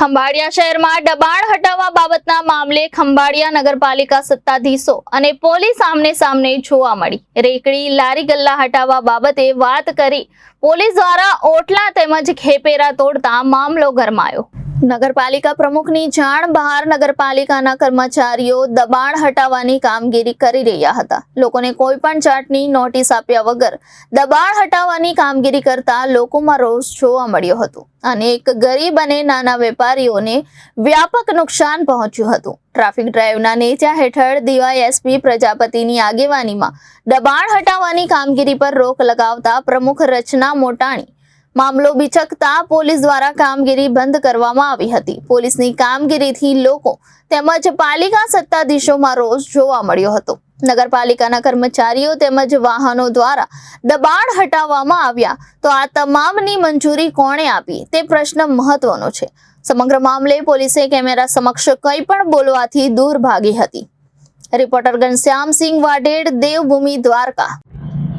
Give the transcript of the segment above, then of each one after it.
ખંભાળિયા શહેરમાં દબાણ હટાવવા બાબતના મામલે ખંભાળિયા નગરપાલિકા સત્તાધીશો અને પોલીસ આમને સામને જોવા મળી. રેકડી લારી ગલ્લા હટાવવા બાબતે વાત કરી પોલીસ દ્વારા ઓટલા તેમજ ખેપેરા તોડતા મામલો ગરમાયો. નગરપાલિકા પ્રમુખની જાણ બહાર નગરપાલિકાના કર્મચારીઓ દબાણ હટાવવાની કામગીરી કરી રહ્યા હતા. લોકોને કોઈ પણ જાતની નોટિસ આપ્યા વગર દબાણ હટાવવાની કામગીરી કરતા લોકોમાં રોષ જોવા મળ્યો હતો અને એક ગરીબ અને નાના વેપારીઓને વ્યાપક નુકસાન પહોંચ્યું હતું. ટ્રાફિક ડ્રાઈવના નેજા હેઠળ ડીવાયએસપી પ્રજાપતિની આગેવાનીમાં દબાણ હટાવવાની કામગીરી પર રોક લગાવતા પ્રમુખ રચના મોટાણી મામલો બિચકતા પોલીસ દ્વારા કામગીરી બંધ કરવામાં આવી હતી. પોલીસની કામગીરીથી લોકો તેમજ પાલિકા સત્તાધીશોમાં રોષ જોવા મળ્યો હતો. નગરપાલિકાના કર્મચારીઓ તેમજ વાહનો દ્વારા દબાણ હટાવવામાં આવ્યા. તો આ તમામની મંજૂરી કોણે આપી? તે પ્રશ્ન મહત્વનો છે. સમગ્ર મામલે પોલીસે કેમેરા સમક્ષ કંઈ પણ બોલવાથી દૂર ભાગી હતી. રિપોર્ટર ઘનશ્યામસિંહ વાઢેડ, દેવભૂમિ દ્વારકા.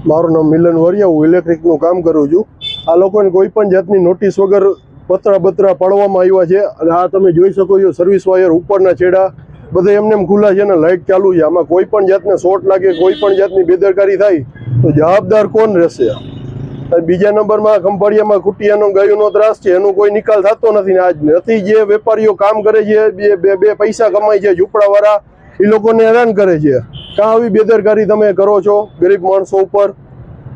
મારું નામ મિલન વરિયા. હું ઇલેક્ટ્રિકનું કામ કરું છું. આ લોકોને કોઈ પણ જાતની નોટિસ વગર પતરા બતરા પાડવામાં આવ્યા છે. અને આ તમે જોઈ શકો છો સર્વિસ વાયર ઉપરના છેડા, બધા એમને એમ ખુલ્લા છે ને લાઇટ ચાલુ છે. આમાં કોઈ પણ જાતને શોર્ટ લાગે, કોઈ પણ જાતની બેદરકારી થાય, તો જવાબદાર કોણ રહેશે અને બીજા નંબરમાં ખંભાળિયામાં કુટિયાનો ગાયોનો ત્રાસ છે. એનો કોઈ નિકાલ થતો નથી આજ નથી જે વેપારીઓ કામ કરે છે, બે બે બે પૈસા કમાય છે, ઝૂંપડાવાળા, એ લોકોને હેરાન કરે છે. કાં આવી બેદરકારી તમે કરો છો, ગરીબ માણસો ઉપર?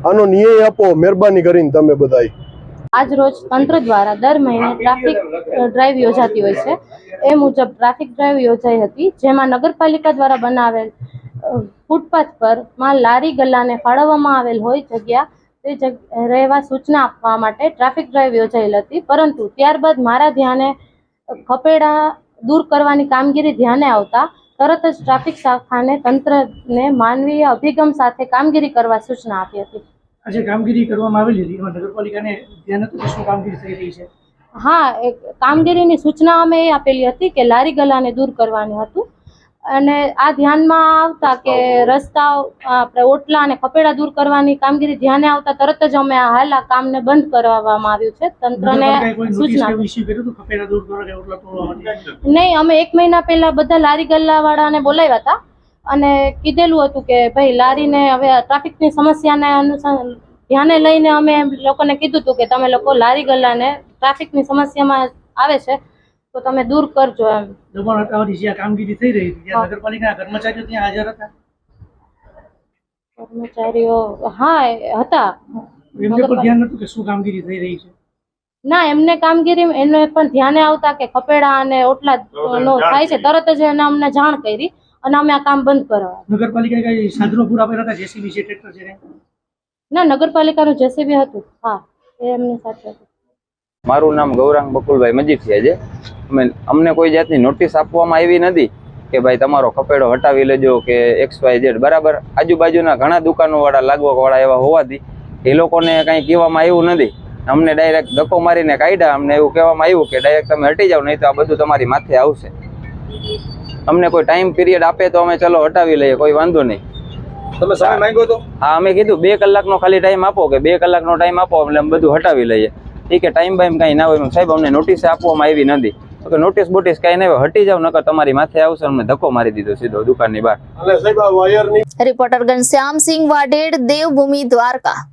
આનો ન્યાય આપો, મહેરબાની કરીને તમે બધાય. આજ રોજ તંત્ર દ્વારા દર મહિને ટ્રાફિક ડ્રાઈવ યોજાતી હોય છે. એ મુજબ ટ્રાફિક ડ્રાઈવ યોજાઈ હતી, જેમાં નગરપાલિકા દ્વારા બનાવેલ ફૂટપાથ પરમાં લારી ગલ્લાને ફાળવવામાં આવેલ હોય જગ્યા, તે રહેવા સૂચના આપવા માટે ટ્રાફિક ડ્રાઈવ યોજાયેલ હતી. પરંતુ ત્યારબાદ મારા ધ્યાને ખપેડા દૂર કરવાની કામગીરી ધ્યાને આવતા તરત જ ટ્રાફિક શાખાને તંત્રને માનવીય અભિગમ સાથે કામગીરી કરવા સૂચના આપી હતી. આજે કામગીરી કરવામાં આવેલી હતી. એમાં નગરપાલિકાને ધ્યાન હતું શું કામગીરી થઈ રહી છે? હા એક કામગીરીની સૂચના અમે એ આપેલી હતી કે લારી ગલાને દૂર કરવાનું હતું. અને આ ધ્યાનમાં આવતા કે રસ્તા આપણે ઓટલા અને ખપેડા દૂર કરવાની કામગીરી ધ્યાને આવતા તરત જ અમે આ હાલ આ કામને બંધ કરવામાં આવ્યું છે. તંત્રને સૂચના નહીં અમે એક મહિના પહેલા બધા લારી ગલ્લાવાળાને બોલાવ્યા હતા અને કીધેલું હતું કે ભાઈ લારીને હવે ટ્રાફિકની સમસ્યાને અનુસાર ધ્યાને લઈને અમે લોકોને કીધું હતું કે તમે લોકો લારી ગલ્લાને ટ્રાફિકની સમસ્યામાં આવે છે. તો તમે દૂર કરજો એમ. દબાણ હટાવવાની જે કામગીરી થઈ રહી હતી ત્યાં નગરપાલિકાના કર્મચારીઓ ત્યાં હાજર હતા? કર્મચારીઓ હા હતા. એમને પણ ધ્યાન નતું કે શું કામગીરી થઈ રહી છે? ના એમને કામગીરી એને પણ ધ્યાને આવતા કે ખપેડા અને ઓટલા નો થાય છે. તરત જ એને અમને જાણ કરી અને અમે આ કામ બંધ કરવા નગરપાલિકાએ કઈ સાધનો પૂરા પડ્યા હતા જેસીબી છે ટ્રેક્ટર છે ના નગરપાલિકાનું જેસીબી હતું. હા એ એમની સાથે હતું. મારું નામ ગૌરાંગ બકુલભાઈ મજીઠિયા છે. અમે અમને કોઈ જાતની નોટિસ આપવામાં આવી નથી કે ભાઈ તમારો ખપેડો હટાવી લેજો કે એક્સ વાય ઝેડ. બરાબર આજુબાજુના ઘણા દુકાનોવાળા લાગવાવાળા એવા હોવાથી એ લોકોને કાંઈ કહેવામાં આવ્યું નથી. અમને ડાયરેક્ટ ધક્કો મારીને કાઢ્યા અમને એવું કહેવામાં આવ્યું કે ડાયરેક્ટ તમે હટી જાઓ નહીં તો આ બધું તમારી માથે આવશે. અમને કોઈ ટાઈમ પીરિયડ આપે તો અમે ચલો હટાવી લઈએ કોઈ વાંધો નહીં. તમે સમય માંગ્યો તો? હા અમે કીધું બે કલાકનો ખાલી ટાઈમ આપો કે બે કલાકનો ટાઈમ આપો એટલે અમે બધું હટાવી લઈએ. ઠીક કે ટાઈમ બાઈમ કાંઈ ના હોય સાહેબ અમને નોટિસ આપવામાં આવી નથી. કે નોટિસ બોટિસ કઈ નહીં હટી જાવ નકર તમારી માથે આવશે અમને ધક્કો મારી દીધો સીધો દુકાનની બહાર. અને સાહેબ આ વાયરની રિપોર્ટર ઘનશ્યામસિંહ વાઢેડ દેવભૂમિ દ્વારકા.